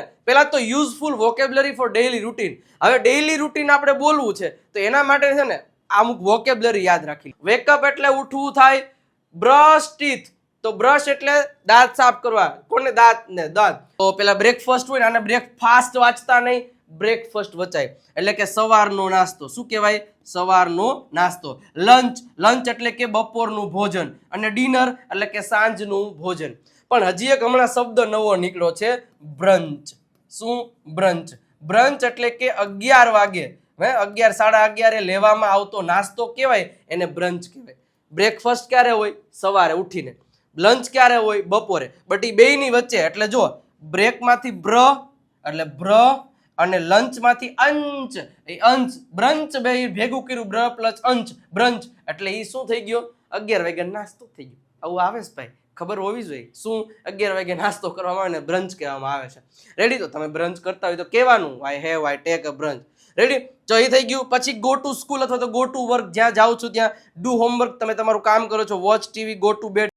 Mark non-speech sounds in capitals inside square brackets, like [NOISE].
[LAUGHS] પહેલા તો useful vocabulary for daily routine હવે ડેઇલી રૂટીન આપણે બોલવું છે, તો એના માટે છે ને અમુક વોકેબ્લરી યાદ રાખી વેકઅપ એટલે ઉઠવું થાય બ્રશ ટીથ તો બ્રશ એટલે દાંત સાફ કરવા. કોને દાંત? ને દાંત. તો પેલા બ્રેકફાસ્ટ હોય ને અને બ્રેકફાસ્ટ વાંચતા નહીં બ્રેકફાસ્ટ વચાય. એટલે કે સવારનો નાસ્તો. શું કહેવાય? સવારનો નાસ્તો. લંચ લંચ એટલે કે બપોરનું ભોજન. અને ડિનર એટલે કે સાંજનું ભોજન. પણ હજી એક હમણાં શબ્દ નવો નીકળ્યો છે, બ્રંચ. શું બ્રંચ? બ્રંચ એટલે કે અગિયાર વાગે. હે, અગિયાર, સાડા અગિયારે લેવામાં આવતો નાસ્તો કહેવાય, એને બ્રંચ કહેવાય. બ્રેકફાસ્ટ ક્યારે હોય? સવારે ઉઠીને. લંચ ક્યારે હોય? બપોરે. બટ એ બેયની વચ્ચે, એટલે જો બ્રેકમાંથી બ્ર, એટલે બ્ર, અને લંચમાંથી અંચ. એ અંચ, બ્રંચ બે ભેગું કર્યું, બ્ર પ્લસ અંચ. બ્રંચ, એટલે એ શું થઈ ગયો? અગિયાર વાગ્યા નાસ્તો થઈ ગયો. આવું આવે ભાઈ. ખબર હોવી જોઈએ. શું અગિયાર વાગે નાસ્તો કરવામાં આવે ને બ્રંચ કહેવામાં આવે છે. રેડી તો તમે બ્રંચ કરતા હોય તો કહેવાનું I have I take a brunch ready તો એ થઈ ગયું. પછી ગો ટુ સ્કૂલ અથવા તો ગો ટુ વર્ક જ્યાં જાઓ છો ત્યાં ડુ હોમવર્ક તમે તમારું કામ કરો છો watch TV go to bed